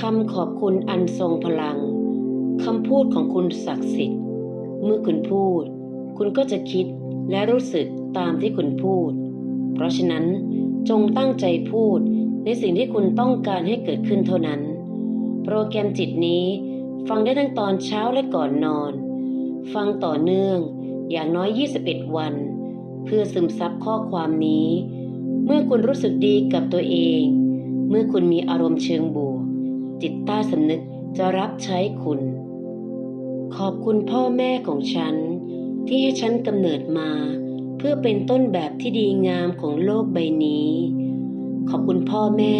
คำขอบคุณอันทรงพลัง คำพูดของคุณศักดิ์สิทธิ์ เมื่อคุณพูด คุณก็จะคิดและรู้สึกตามที่คุณพูด เพราะฉะนั้นจงตั้งใจพูดในสิ่งที่คุณต้องการให้เกิดขึ้นเท่านั้น โปรแกรมจิตนี้ฟังได้ทั้งตอนเช้าและก่อนนอน ฟังต่อเนื่องอย่างน้อย 21 วัน เพื่อซึมซับข้อความนี้ เมื่อคุณรู้สึกดีกับตัวเอง เมื่อคุณมีอารมณ์เชิงบวก จิตใต้สำนึกจะรับใช้คุณ ขอบคุณพ่อแม่ของฉัน ที่ให้ฉันกำเนิดมา เพื่อเป็นต้นแบบที่ดีงามของโลกใบนี้ ขอบคุณพ่อแม่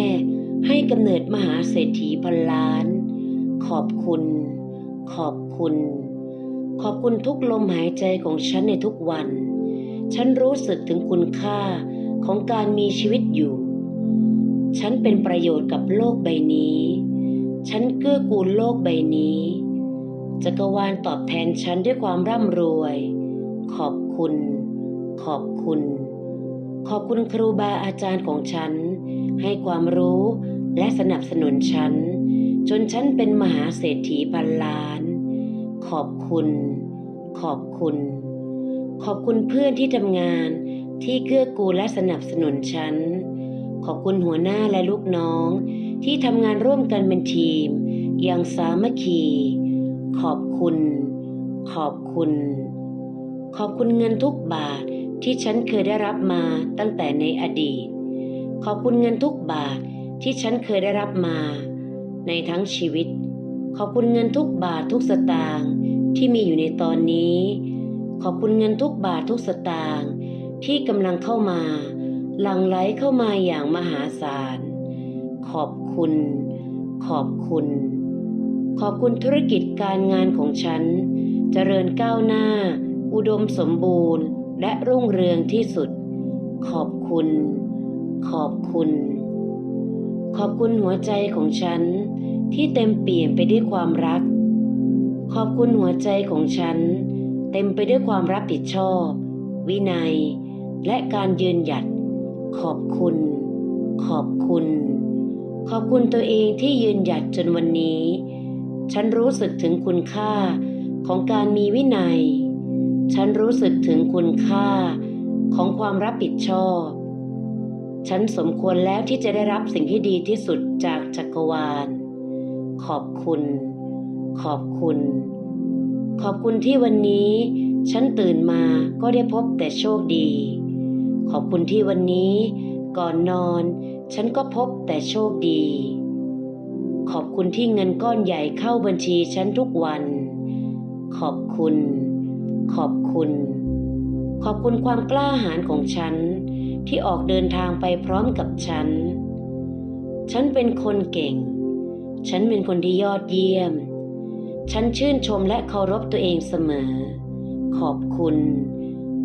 ให้กำเนิดมหาเศรษฐีพันล้าน ขอบคุณ ขอบคุณ ขอบคุณทุกลมหายใจของฉันในทุกวัน ฉันรู้สึกถึงคุณค่าของการมีชีวิตอยู่ ฉันเป็นประโยชน์กับโลกใบนี้ ฉันเกื้อกูลโลกใบนี้จักรวาลตอบแทนฉันด้วยความร่ำรวย ขอบคุณ ขอบคุณ ขอบคุณครูบาอาจารย์ของฉัน ให้ความรู้และสนับสนุนฉัน จนฉันเป็นมหาเศรษฐีพันล้าน ขอบคุณ ขอบคุณ ขอบคุณเพื่อนที่ทำงานที่เกื้อกูลและสนับสนุนฉัน ขอบคุณหัวหน้าและลูกน้อง ที่ทำงานร่วมกันเป็นทีม อย่างสามัคคี ขอบคุณ ขอบคุณ ขอบคุณเงินทุกบาทที่ฉันเคยได้รับมาตั้งแต่ในอดีต ขอบคุณเงินทุกบาทที่ฉันเคยได้รับมา ในทั้งชีวิต ขอบคุณเงินทุกบาททุกสตางค์ที่มีอยู่ในตอนนี้ ขอบคุณเงินทุกบาททุกสตางค์ที่กำลังเข้ามา หลั่งไหลเข้ามาอย่างมหาศาล ขอบคุณ ขอบคุณ ขอบคุณธุรกิจการงานของฉัน เจริญก้าวหน้า อุดมสมบูรณ์ และรุ่งเรืองที่สุด ขอบคุณ ขอบคุณ ขอบคุณหัวใจของฉัน ที่เต็มเปี่ยมไปด้วยความรัก ขอบคุณหัวใจของฉัน เต็มไปด้วยความรับผิดชอบ วินัย และการยืนหยัด ขอบคุณ ขอบคุณ ขอบคุณตัวเองที่ยืนหยัดจนวันนี้ ฉันรู้สึกถึงคุณค่าของการมีวินัย ฉันรู้สึกถึงคุณค่าของความรับผิดชอบ ฉันสมควรแล้วที่จะได้รับสิ่งที่ดีที่สุดจากจักรวาล ขอบคุณ ขอบคุณ ขอบคุณที่วันนี้ ฉันตื่นมาก็ได้พบแต่โชคดี ขอบคุณที่วันนี้ก่อนนอน ฉันก็พบแต่โชคดี ขอบคุณที่เงินก้อนใหญ่เข้าบัญชีฉันทุกวัน ขอบคุณ ขอบคุณ ขอบคุณความกล้าหาญของฉัน ที่ออกเดินทางไปพร้อมกับฉัน ฉันเป็นคนเก่ง ฉันเป็นคนที่ยอดเยี่ยม ฉันชื่นชมและเคารพตัวเองเสมอ ขอบคุณ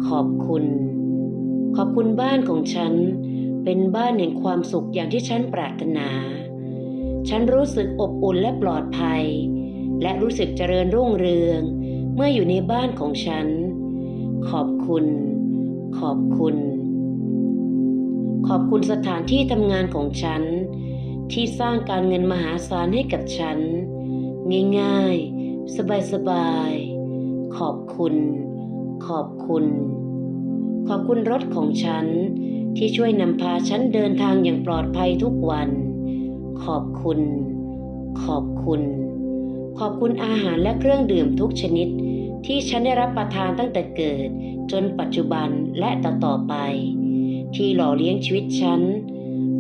ขอบคุณ ขอบคุณบ้านของฉัน เป็นบ้านแห่งความสุขอย่างที่ฉันปรารถนา ฉันรู้สึกอบอุ่นและปลอดภัย และรู้สึกเจริญรุ่งเรือง เมื่ออยู่ในบ้านของฉัน ขอบคุณ ขอบคุณ ขอบคุณสถานที่ทำงานของฉัน ที่สร้างการเงินมหาศาลให้กับฉัน ง่ายๆ สบายๆ ขอบคุณ ขอบคุณ ขอบคุณรถของฉัน ที่ช่วยนำพาฉันเดินทางอย่างปลอดภัยทุกวัน ขอบคุณ ขอบคุณ ขอบคุณอาหารและเครื่องดื่มทุกชนิด ที่ฉันได้รับประทานตั้งแต่เกิด จนปัจจุบันและต่อต่อไป ที่หล่อเลี้ยงชีวิตฉัน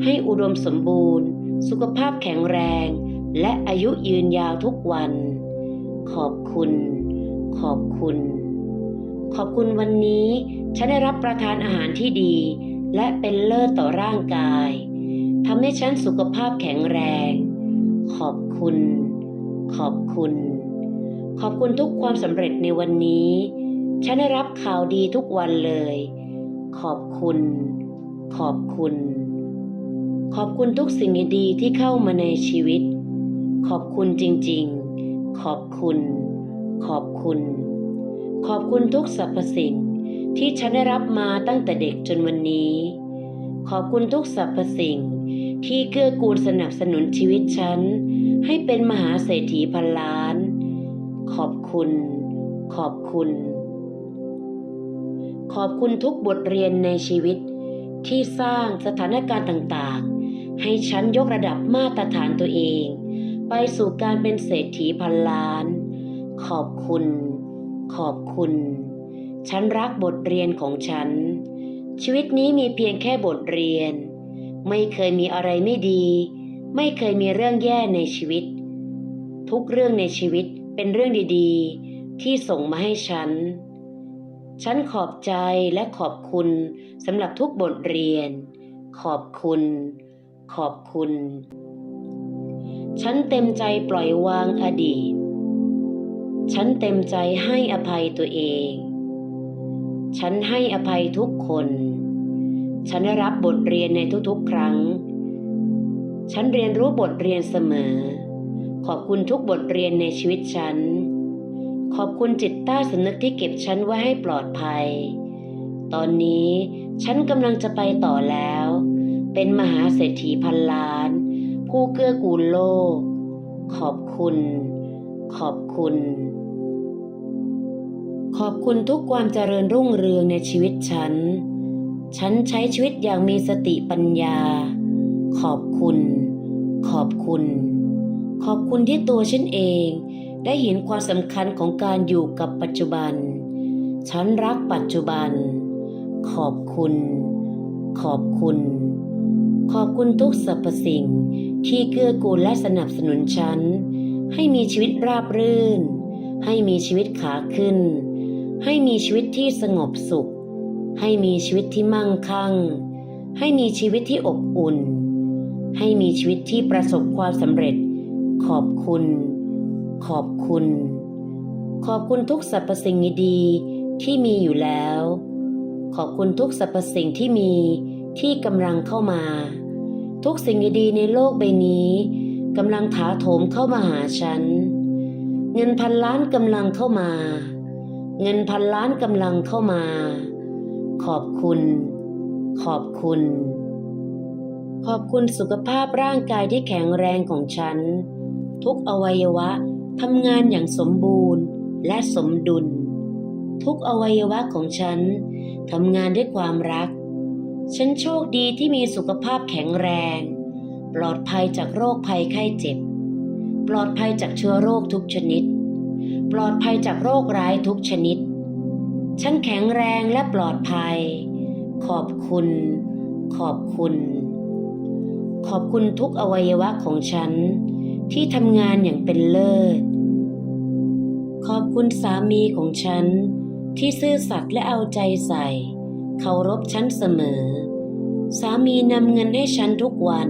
ให้อุดมสมบูรณ์ สุขภาพแข็งแรง และอายุยืนยาวทุกวัน ขอบคุณ ขอบคุณ ขอบคุณวันนี้ ฉันได้รับประทานอาหารที่ดี และเป็นเลิศต่อร่างกายทำให้ฉันสุขภาพแข็งแรง ขอบคุณ ขอบคุณ ขอบคุณทุกความสำเร็จในวันนี้ ฉันได้รับข่าวดีทุกวันเลย ขอบคุณ ขอบคุณ ขอบคุณทุกสิ่งดีที่เข้ามาในชีวิต ขอบคุณจริงๆ ขอบคุณ ขอบคุณ ขอบคุณทุกสรรพสิ่ง ที่ฉันได้รับมาตั้งแต่เด็กจนวันนี้ ขอบคุณทุกสรรพสิ่ง ที่เกื้อกูลสนับสนุนชีวิตฉัน ให้เป็นมหาเศรษฐีพันล้าน ขอบคุณ ขอบคุณ ขอบคุณทุกบทเรียนในชีวิต ที่สร้างสถานการณ์ต่างๆ ให้ฉันยกระดับมาตรฐานตัวเอง ไปสู่การเป็นเศรษฐีพันล้าน ขอบคุณ ขอบคุณ ฉันรักบทเรียนของฉัน ชีวิตนี้มีเพียงแค่บทเรียน ไม่เคยมีอะไรไม่ดี ไม่เคยมีเรื่องแย่ในชีวิต ทุกเรื่องในชีวิตเป็นเรื่องดีๆ ที่ส่งมาให้ฉัน ฉันขอบใจและขอบคุณสำหรับทุกบทเรียน ขอบคุณ ขอบคุณ ฉันเต็มใจปล่อยวางอดีต ฉันเต็มใจให้อภัยตัวเอง ฉันให้อภัยทุกคน ฉันได้รับบทเรียนในทุกๆ ครั้ง ฉันเรียนรู้บทเรียนเสมอ ขอบคุณทุกบทเรียนในชีวิตฉัน ขอบคุณจิตใต้สำนึกที่เก็บฉันไว้ให้ปลอดภัย ตอนนี้ฉันกำลังจะไปต่อแล้ว เป็นมหาเศรษฐีพันล้าน ผู้เกื้อกูลโลก ขอบคุณ ขอบคุณ ขอบคุณทุกความเจริญรุ่งเรืองในชีวิตฉัน ฉันใช้ชีวิตอย่างมีสติปัญญา ขอบคุณ ขอบคุณ ขอบคุณที่ตัวฉันเอง ได้เห็นความสำคัญของการอยู่กับปัจจุบัน ฉันรักปัจจุบัน ขอบคุณ ขอบคุณ ขอบคุณทุกสรรพสิ่งที่เกื้อกูลและสนับสนุนฉัน ให้มีชีวิตราบรื่น ให้มีชีวิตขาขึ้น ให้มีชีวิตที่สงบสุข ให้มีชีวิตที่มั่งคั่ง ให้มีชีวิตที่อบอุ่น ให้มีชีวิตที่ประสบความสำเร็จ ขอบคุณ ขอบคุณ ขอบคุณทุกสรรพสิ่งดีๆที่มีอยู่แล้ว ขอบคุณทุกสรรพสิ่งที่มีที่กำลังเข้ามา ทุกสิ่งดีๆในโลกใบนี้กำลังถาโถมเข้ามาหาฉัน เงินพันล้านกำลังเข้ามา เงินพันล้านกำลังเข้ามา ขอบคุณ ขอบคุณ ขอบคุณสุขภาพร่างกายที่แข็งแรงของฉัน ทุกอวัยวะทำงานอย่างสมบูรณ์และสมดุล ทุกอวัยวะของฉันทำงานด้วยความรัก ฉันโชคดีที่มีสุขภาพแข็งแรง ปลอดภัยจากโรคภัยไข้เจ็บ ปลอดภัยจากเชื้อโรคทุกชนิด ปลอดภัยจากโรคร้ายทุกชนิด ฉันแข็งแรงและปลอดภัย ขอบคุณ ขอบคุณ ขอบคุณทุกอวัยวะของฉัน ที่ทำงานอย่างเป็นเลิศ ขอบคุณสามีของฉัน ที่ซื่อสัตย์และเอาใจใส่ เคารพฉันเสมอ สามีนำเงินให้ฉันทุกวัน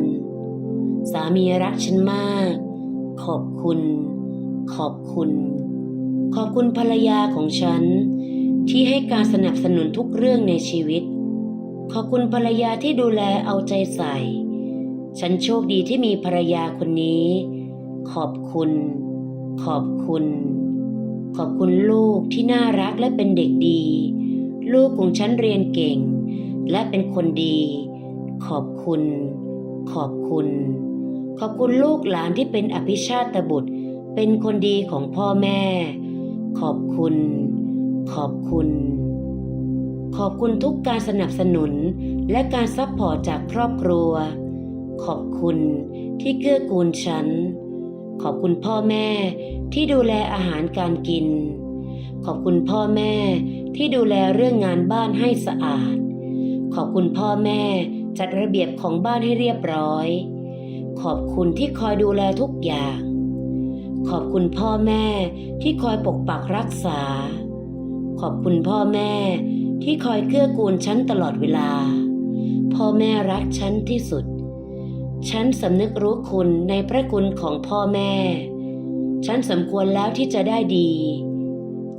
สามีรักฉันมาก ขอบคุณ ขอบคุณ ขอบคุณภรรยาของฉัน ที่ให้การสนับสนุนทุกเรื่องในชีวิต ขอบคุณภรรยาที่ดูแลเอาใจใส่ ฉันโชคดีที่มีภรรยาคนนี้ ขอบคุณ ขอบคุณ ขอบคุณลูกที่น่ารักและเป็นเด็กดี ลูกของฉันเรียนเก่ง และเป็นคนดี ขอบคุณ ขอบคุณ ขอบคุณลูกหลานที่เป็นอภิชาตบุตร เป็นคนดีของพ่อแม่ ขอบคุณ ขอบคุณ ขอบคุณทุกการสนับสนุนและการซัพพอร์ตจากครอบครัว ขอบคุณที่เกื้อกูลฉัน ขอบคุณพ่อแม่ที่ดูแลอาหารการกิน ขอบคุณพ่อแม่ที่ดูแลเรื่องงานบ้านให้สะอาด ขอบคุณพ่อแม่จัดระเบียบของบ้านให้เรียบร้อย ขอบคุณที่คอยดูแลทุกอย่าง ขอบคุณพ่อแม่ที่คอยปกปักรักษา ขอบคุณพ่อแม่ที่คอยเกื้อกูลฉันตลอดเวลา พ่อแม่รักฉันที่สุด ฉันสำนึกรู้คุณในพระคุณของพ่อแม่ ฉันสมควรแล้วที่จะได้ดี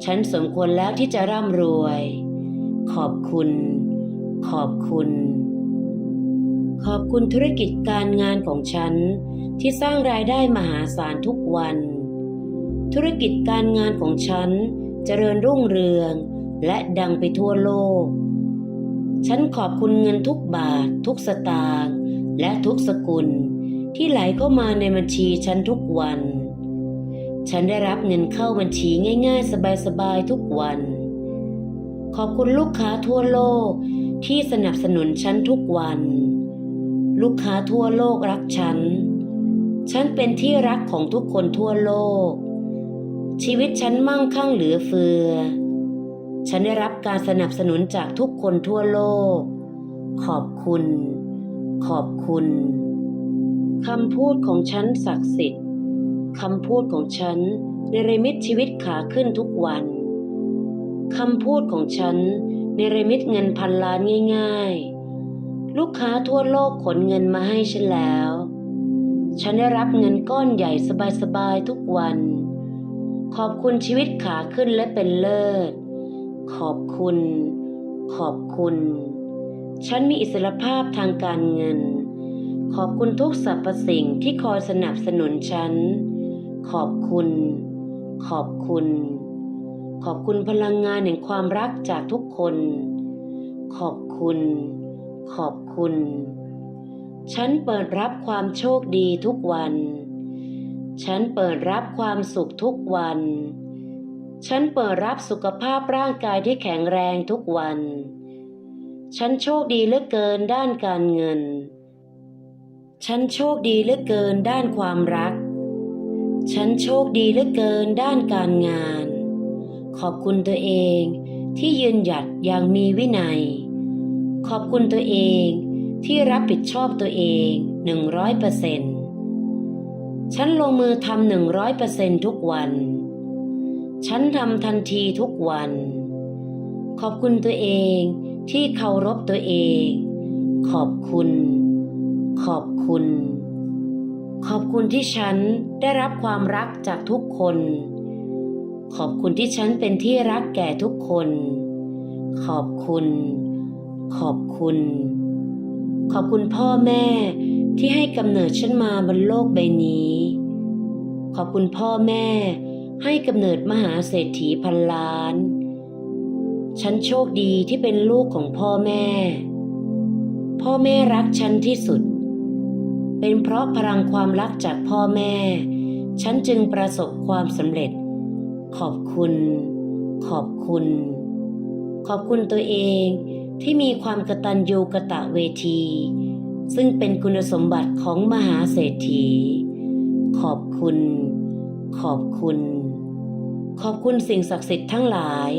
ฉันสมควรแล้วที่จะร่ำรวย ขอบคุณ ขอบคุณ ขอบคุณธุรกิจการงานของฉัน ที่สร้างรายได้มหาศาลทุกวัน ธุรกิจการงานของฉันเจริญรุ่งเรือง และดังไปทั่วโลก ฉันขอบคุณเงินทุกบาท ทุกสตางค์และทุกสกุล ที่ไหลเข้ามาในบัญชีฉันทุกวัน ฉันได้รับเงินเข้าบัญชีง่ายๆ สบายๆทุกวัน ขอบคุณลูกค้าทั่วโลกที่สนับสนุนฉันทุกวัน ลูกค้าทั่วโลกรักฉัน ฉันเป็นที่รักของทุกคนทั่วโลก ชีวิตฉันมั่งคั่งเหลือเฟือ ฉันได้รับการสนับสนุนจากทุกคนทั่วโลก ขอบคุณ ขอบคุณคำพูดของฉันศักดิ์สิทธิ์คำพูดของฉันในเรมิตชีวิตขาขึ้นทุกวันคำพูดของฉันในเรมิตเงินพันล้านง่าย ๆ ลูกค้าทั่วโลกขนเงินมาให้ฉันแล้ว ฉันได้รับเงินก้อนใหญ่สบายๆทุกวัน ขอบคุณชีวิตขาขึ้นและเป็นเลิศ ขอบคุณ ขอบคุณ ฉันมีอิสรภาพทางการเงิน ขอบคุณทุกสรรพสิ่งที่คอยสนับสนุนฉัน ขอบคุณ ขอบคุณ ขอบคุณพลังงานแห่งความรักจากทุกคน ขอบคุณ ขอบคุณ ฉันเปิดรับความโชคดีทุกวัน ฉันเปิดรับความสุขทุกวัน ฉันเปิดรับสุขภาพร่างกายที่แข็งแรงทุกวัน ฉันโชคดีเหลือเกินด้านการเงิน ฉันโชคดีเหลือเกินด้านความรัก ฉันโชคดีเหลือเกินด้านการงาน ขอบคุณตัวเองที่ยืนหยัดอย่างมีวินัย ขอบคุณตัวเอง ที่รับผิดชอบตัวเองหนึ่งร้อยเปอร์เซ็นต์ฉันลงมือทำหนึ่งร้อยเปอร์เซ็นต์ทุกวัน ฉันทำทันทีทุกวัน ขอบคุณตัวเองที่เคารพตัวเอง ขอบคุณ ขอบคุณ ขอบคุณที่ฉันได้รับความรักจากทุกคน ขอบคุณที่ฉันเป็นที่รักแก่ทุกคน ขอบคุณ ขอบคุณ ขอบคุณพ่อแม่ที่ให้กำเนิดฉันมาบนโลกใบนี้ ขอบคุณพ่อแม่ให้กำเนิดมหาเศรษฐีพันล้าน ฉันโชคดีที่เป็นลูกของพ่อแม่ พ่อแม่รักฉันที่สุด เป็นเพราะพลังความรักจากพ่อแม่ ฉันจึงประสบความสำเร็จ ขอบคุณ ขอบคุณ ขอบคุณตัวเอง ที่มีความกตัญญูกะตะเวที ซึ่งเป็นคุณสมบัติของมหาเศรษฐี ขอบคุณ ขอบคุณ ขอบคุณสิ่งศักดิ์สิทธิ์ทั้งหลาย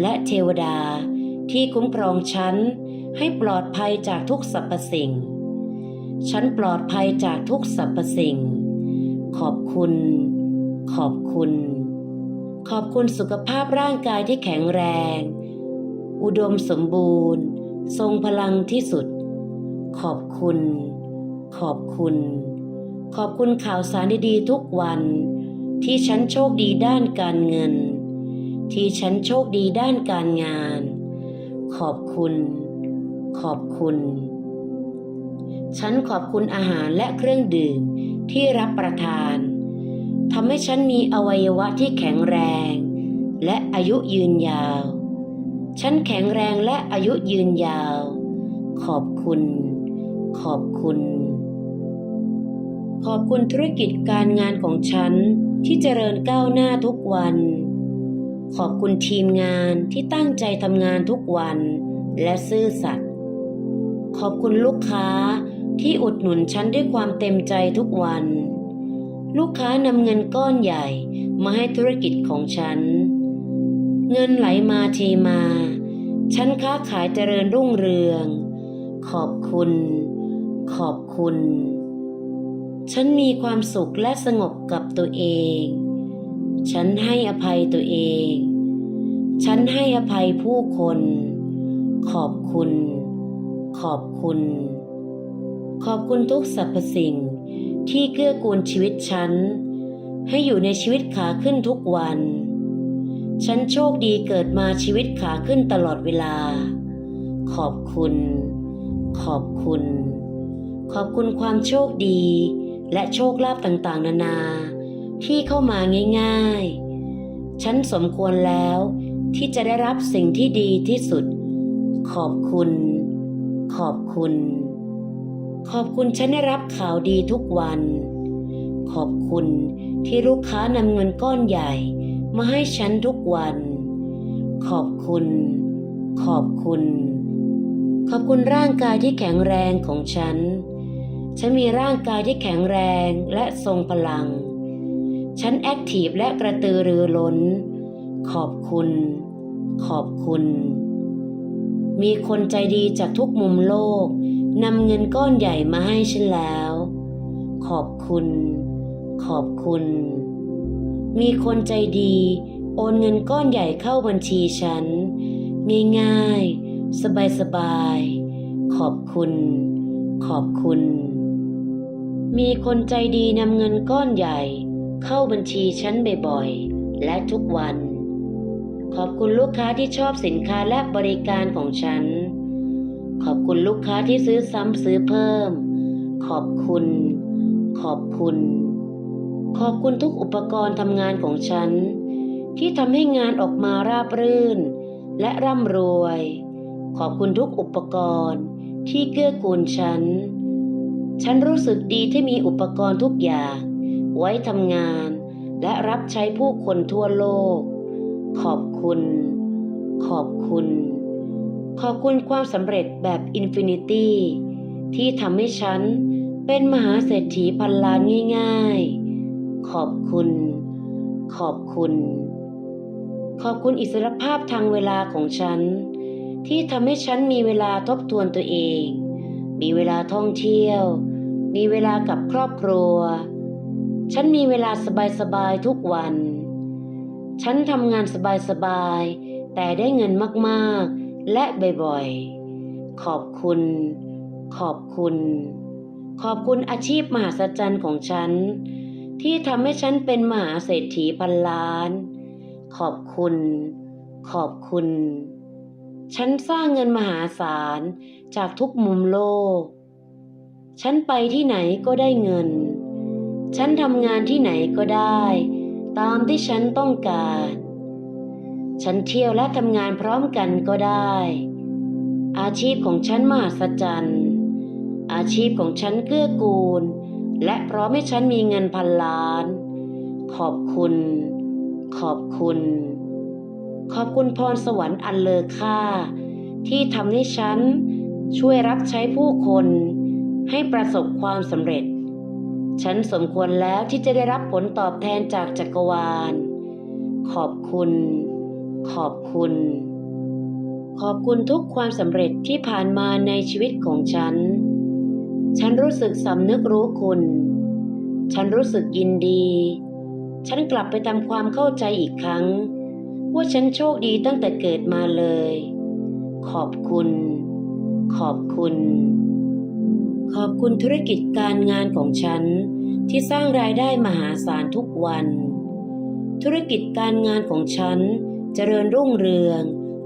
และเทวดาที่คุ้มครองฉันให้ปลอดภัยจากทุกสรรพสิ่ง ฉันปลอดภัยจากทุกสรรพสิ่ง ขอบคุณ ขอบคุณ ขอบคุณสุขภาพร่างกายที่แข็งแรง อุดมสมบูรณ์ ทรงพลังที่สุด ขอบคุณ ขอบคุณ ขอบคุณข่าวสารดีๆทุกวัน ที่ฉันโชคดีด้านการเงิน ที่ฉันโชคดีด้านการงาน ขอบคุณ ขอบคุณ ฉันขอบคุณอาหารและเครื่องดื่มที่รับประทานทำให้ฉันมีอวัยวะที่แข็งแรง และอายุยืนยาว ฉันแข็งแรงและอายุยืนยาว ขอบคุณ ขอบคุณ ขอบคุณธุรกิจการงานของฉันที่เจริญก้าวหน้าทุกวัน ขอบคุณทีมงานที่ตั้งใจทำงานทุกวันและซื่อสัตย์ ขอบคุณลูกค้าที่อุดหนุนฉันด้วยความเต็มใจทุกวัน ลูกค้านำเงินก้อนใหญ่มาให้ธุรกิจของฉัน เงินไหลมาเทมา ฉันค้าขายเจริญรุ่งเรือง ขอบคุณ ขอบคุณ ฉันมีความสุขและสงบกับตัวเอง ฉันให้อภัยตัวเอง ฉันให้อภัยผู้คน ขอบคุณ ขอบคุณ ขอบคุณทุกสรรพสิ่งที่เกื้อกูลชีวิตฉัน ให้อยู่ในชีวิตขาขึ้นทุกวัน ฉันโชคดีเกิดมาชีวิตขาขึ้นตลอดเวลา ขอบคุณ ขอบคุณ ขอบคุณความโชคดี และโชคลาภต่างๆ นานา ที่เข้ามาง่ายๆ ฉันสมควรแล้วที่จะได้รับสิ่งที่ดีที่สุด ขอบคุณ ขอบคุณ ขอบคุณฉันได้รับข่าวดีทุกวัน ขอบคุณที่ลูกค้านำเงินก้อนใหญ่ มาให้ฉันทุกวัน ขอบคุณ ขอบคุณ ขอบคุณร่างกายที่แข็งแรงของฉัน ฉันมีร่างกายที่แข็งแรงและทรงพลัง ฉันแอคทีฟและกระตือรือร้น ขอบคุณ ขอบคุณ มีคนใจดีจากทุกมุมโลกนำเงินก้อนใหญ่มาให้ฉันแล้ว ขอบคุณ ขอบคุณ มีคนใจดี โอนเงินก้อนใหญ่เข้าบัญชีฉัน ง่ายๆ สบายๆขอบคุณ ขอบคุณ มีคนใจดีนำเงินก้อนใหญ่ เข้าบัญชีฉันบ่อยๆ และทุกวัน ขอบคุณลูกค้าที่ชอบสินค้าและบริการของฉัน ขอบคุณลูกค้าที่ซื้อซ้ำซื้อเพิ่ม ขอบคุณ ขอบคุณ ขอบคุณทุกอุปกรณ์ทำงานของฉัน ที่ทำให้งานออกมาราบรื่น และร่ำรวย ขอบคุณทุกอุปกรณ์ที่เกื้อกูลฉัน ฉันรู้สึกดีที่มีอุปกรณ์ทุกอย่าง ไว้ทำงานและรับใช้ผู้คนทั่วโลก ขอบคุณ ขอบคุณ ขอบคุณความสำเร็จแบบอินฟินิตี้ที่ทำให้ฉันเป็นมหาเศรษฐีพันล้านง่าย ๆ ขอบคุณ ขอบคุณ ขอบคุณอิสรภาพทางเวลาของฉัน ที่ทำให้ฉันมีเวลาทบทวนตัวเอง มีเวลาท่องเที่ยว มีเวลากับครอบครัว ฉันมีเวลาสบายๆทุกวัน ฉันทำงานสบายๆแต่ได้เงินมากๆ และบ่อยๆ ขอบคุณ ขอบคุณ ขอบคุณอาชีพมหัศจรรย์ของฉัน ที่ทำให้ฉันเป็นมหาเศรษฐีพันล้าน ขอบคุณ ขอบคุณ ฉันสร้างเงินมหาศาลจากทุกมุมโลก ฉันไปที่ไหนก็ได้เงิน ฉันทำงานที่ไหนก็ได้ ตามที่ฉันต้องการ ฉันเที่ยวและทำงานพร้อมกันก็ได้ อาชีพของฉันมหัศจรรย์อาชีพของฉันเกื้อกูลและพ ร้อมให้ฉันมีเงินพันล้าน ขอบคุณ ขอบคุณ ขอบคุณพรสวรรค์อันเลอค่า ที่ทำให้ฉันช่วยรับใช้ผู้คนให้ประสบความสำเร็จ ฉันสมควรแล้วที่จะได้รับผลตอบแทนจากจักรวาล ขอบคุณ ขอบคุณ ขอบคุณทุกความสำเร็จที่ผ่านมาในชีวิตของฉัน ฉันรู้สึกสำนึกรู้คุณ ฉันรู้สึกยินดี ฉันกลับไปทำความเข้าใจอีกครั้ง ว่าฉันโชคดีตั้งแต่เกิดมาเลย ขอบคุณ ขอบคุณ ขอบคุณธุรกิจการงานของฉันที่สร้างรายได้มหาศาลทุกวัน ธุรกิจการงานของฉันเจริญรุ่งเรือง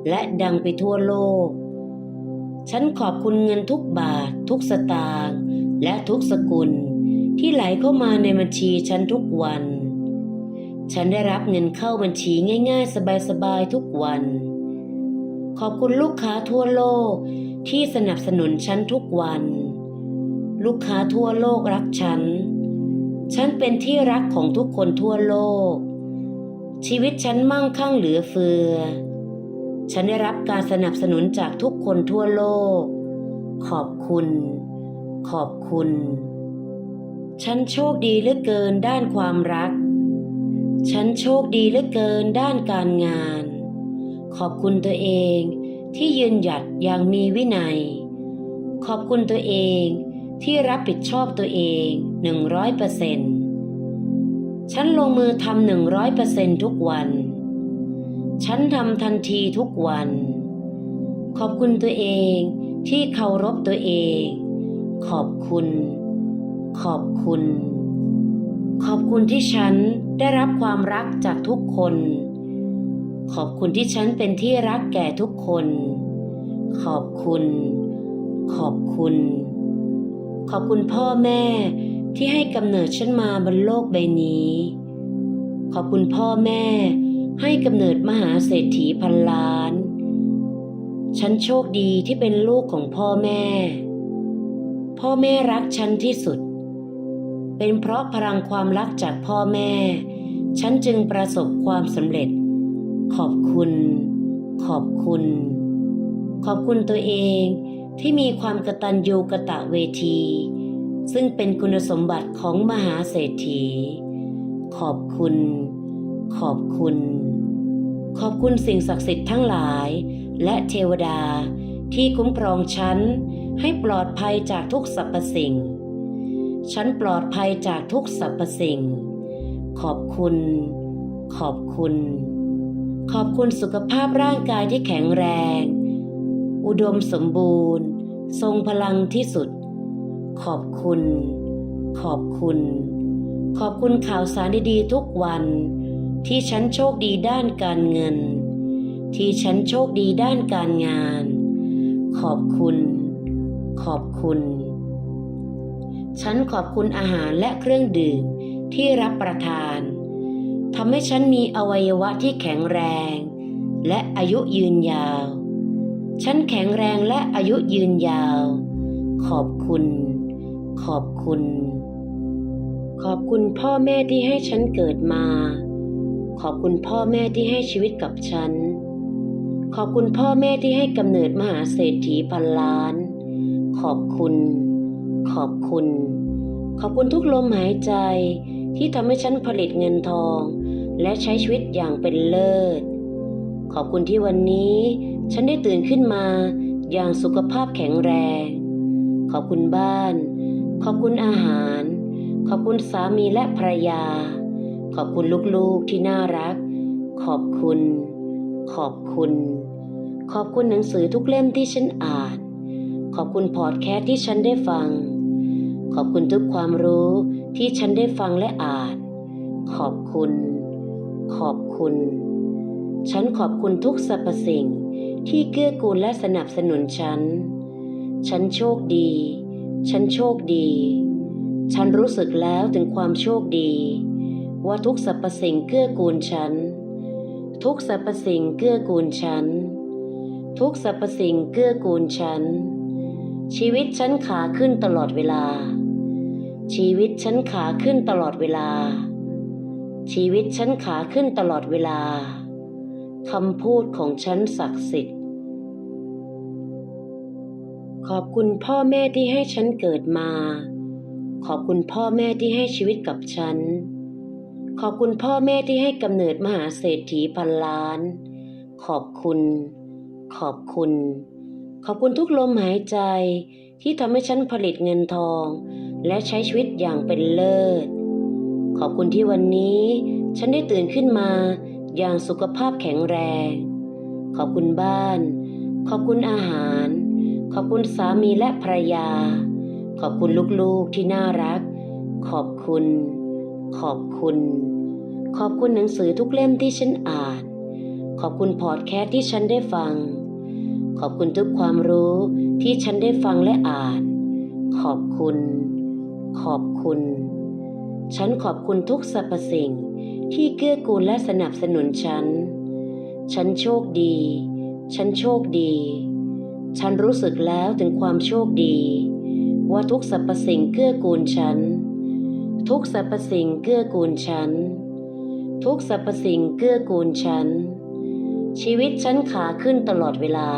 และดังไปทั่วโลก ฉันขอบคุณเงินทุกบาท ทุกสตางค์และทุกสกุล ที่ไหลเข้ามาในบัญชีฉันทุกวัน ฉันได้รับเงินเข้าบัญชีง่าย ๆ สบายๆทุกวัน ขอบคุณลูกค้าทั่วโลกที่สนับสนุนฉันทุกวัน ลูกค้าทั่วโลกรักฉัน ฉันเป็นที่รักของทุกคนทั่วโลก ชีวิตฉันมั่งคั่งเหลือเฟือ ฉันได้รับการสนับสนุนจากทุกคนทั่วโลก ขอบคุณ ขอบคุณ ฉันโชคดีเหลือเกินด้านความรัก ฉันโชคดีเหลือเกินด้านการงาน ขอบคุณตัวเองที่ยืนหยัดอย่างมีวินัย ขอบคุณตัวเองที่รับผิดชอบตัวเองหนึ่งร้อยเปอร์เซ็นต์ฉันลงมือทำหนึ่งร้อยเปอร์เซ็นทุกวัน ฉันทำทันทีทุกวัน ขอบคุณตัวเองที่เคารพตัวเอง ขอบคุณ ขอบคุณ ขอบคุณที่ฉันได้รับความรักจากทุกคน ขอบคุณที่ฉันเป็นที่รักแก่ทุกคน ขอบคุณ ขอบคุณ ขอบคุณพ่อแม่ที่ให้กำเนิดฉันมาบนโลกใบนี้ ขอบคุณพ่อแม่ให้กำเนิดมหาเศรษฐีพันล้าน ฉันโชคดีที่เป็นลูกของพ่อแม่ พ่อแม่รักฉันที่สุด เป็นเพราะพลังความรักจากพ่อแม่ ฉันจึงประสบความสำเร็จ ขอบคุณ ขอบคุณ ขอบคุณตัวเองที่มีความกตัญญูกะตะเวที ซึ่งเป็นคุณสมบัติของมหาเศรษฐี ขอบคุณ ขอบคุณ ขอบคุณสิ่งศักดิ์สิทธิ์ทั้งหลาย และเทวดาที่คุ้มครองฉันให้ปลอดภัยจากทุกสรรพสิ่ง ฉันปลอดภัยจากทุกสรรพสิ่ง ขอบคุณ ขอบคุณ ขอบคุณสุขภาพร่างกายที่แข็งแรง อุดมสมบูรณ์ ทรงพลังที่สุด ขอบคุณ ขอบคุณ ขอบคุณข่าวสารดีๆทุกวัน ที่ฉันโชคดีด้านการเงิน ที่ฉันโชคดีด้านการงาน ขอบคุณ ขอบคุณ ฉันขอบคุณอาหารและเครื่องดื่มที่รับประทานทำให้ฉันมีอวัยวะที่แข็งแรง และอายุยืนยาว ฉันแข็งแรงและอายุยืนยาว ขอบคุณ ขอบคุณ ขอบคุณพ่อแม่ที่ให้ฉันเกิดมา ขอบคุณพ่อแม่ที่ให้ชีวิตกับฉัน ขอบคุณพ่อแม่ที่ให้กำเนิดมหาเศรษฐีพันล้าน ขอบคุณ ขอบคุณ ขอบคุณทุกลมหายใจที่ทำให้ฉันผลิตเงินทอง และใช้ชีวิตอย่างเป็นเลิศ ขอบคุณที่วันนี้ฉันได้ตื่นขึ้นมาอย่างสุขภาพแข็งแรง ขอบคุณบ้าน ขอบคุณอาหาร ขอบคุณสามีและภรรยา ขอบคุณลูกๆที่น่ารัก ขอบคุณ ขอบคุณ ขอบคุณหนังสือทุกเล่มที่ฉันอ่าน ขอบคุณพอดแคสต์ที่ฉันได้ฟัง ขอบคุณทุกความรู้ที่ฉันได้ฟังและอ่าน ขอบคุณ ขอบคุณ ฉันขอบคุณทุกสรรพสิ่งที่เกื้อกูลและสนับสนุนฉัน ฉันโชคดี ฉันโชคดี ฉันรู้สึกแล้วถึงความโชคดี ว่าทุกสรรพสิ่งเกื้อกูลฉัน ทุกสรรพสิ่งเกื้อกูลฉัน ทุกสรรพสิ่งเกื้อกูลฉัน ชีวิตฉันขาขึ้นตลอดเวลา ชีวิตฉันขาขึ้นตลอดเวลา ชีวิตฉันขาขึ้นตลอดเวลาคำพูดของฉันศักดิ์สิทธิ์ ขอบคุณพ่อแม่ที่ให้ฉันเกิดมา ขอบคุณพ่อแม่ที่ให้ชีวิตกับฉัน ขอบคุณพ่อแม่ที่ให้กำเนิดมหาเศรษฐีพันล้าน ขอบคุณ ขอบคุณ ขอบคุณทุกลมหายใจที่ทำให้ฉันผลิตเงินทอง และใช้ชีวิตอย่างเป็นเลิศ ขอบคุณที่วันนี้ฉันได้ตื่นขึ้นมาอย่างสุขภาพแข็งแรง ขอบคุณบ้าน ขอบคุณอาหาร ขอบคุณสามีและภรรยา ขอบคุณลูกๆที่น่ารัก ขอบคุณ ขอบคุณ ขอบคุณหนังสือทุกเล่มที่ฉันอ่าน ขอบคุณพอดแคสต์ที่ฉันได้ฟัง ขอบคุณทุกความรู้ที่ฉันได้ฟังและอ่าน ขอบคุณ ขอบคุณ ฉันขอบคุณทุกสรรพสิ่งที่เกื้อกูลและสนับสนุนฉัน ฉันโชคดี ฉันโชคดี ฉันรู้สึกแล้วถึงความโชคดี ว่าทุกสรรพสิ่งเกื้อกูลฉัน ทุกสรรพสิ่งเกื้อกูลฉัน ทุกสรรพสิ่งเกื้อกูลฉัน ชีวิตฉันขาขึ้นตลอดเวลา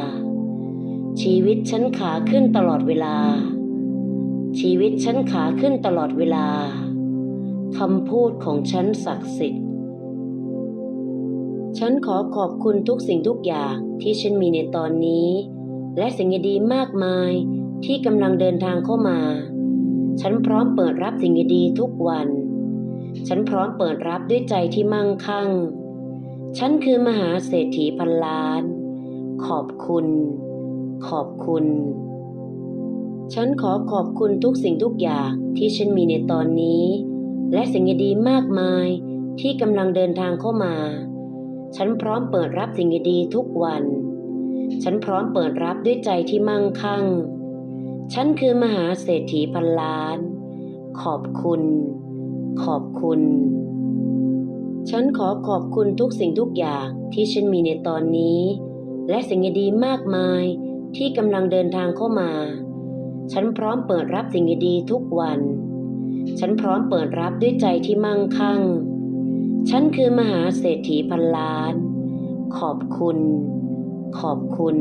ชีวิตฉันขาขึ้นตลอดเวลา ชีวิตฉันขาขึ้นตลอดเวลาคำพูดของฉันศักดิ์สิทธิ์ ฉันขอขอบคุณทุกสิ่งทุกอย่างที่ฉันมีในตอนนี้ และสิ่งดีๆมากมายที่กำลังเดินทางเข้ามา ฉันพร้อมเปิดรับสิ่งดีๆทุกวัน ฉันพร้อมเปิดรับด้วยใจที่มั่งคั่ง ฉันคือมหาเศรษฐีพันล้าน ขอบคุณ ขอบคุณ ฉันขอขอบคุณทุกสิ่งทุกอย่างที่ฉันมีในตอนนี้ และสิ่งดีๆมากมายที่กำลังเดินทางเข้ามา ฉันพร้อมเปิดรับสิ่งดีๆทุกวัน ฉันพร้อมเปิดรับด้วยใจที่มั่งคั่ง ฉันคือมหาเศรษฐีพันล้าน ขอบคุณ ขอบคุณ ฉันขอขอบคุณทุกสิ่งทุกอย่างที่ฉันมีในตอนนี้ และสิ่งดีๆมากมาย ที่กำลังเดินทางเข้ามา ฉันพร้อมเปิดรับสิ่งดีๆทุกวัน ฉันพร้อมเปิดรับด้วยใจที่มั่งคั่ง ฉันคือมหาเศรษฐีพันล้าน ขอบคุณ ขอบคุณ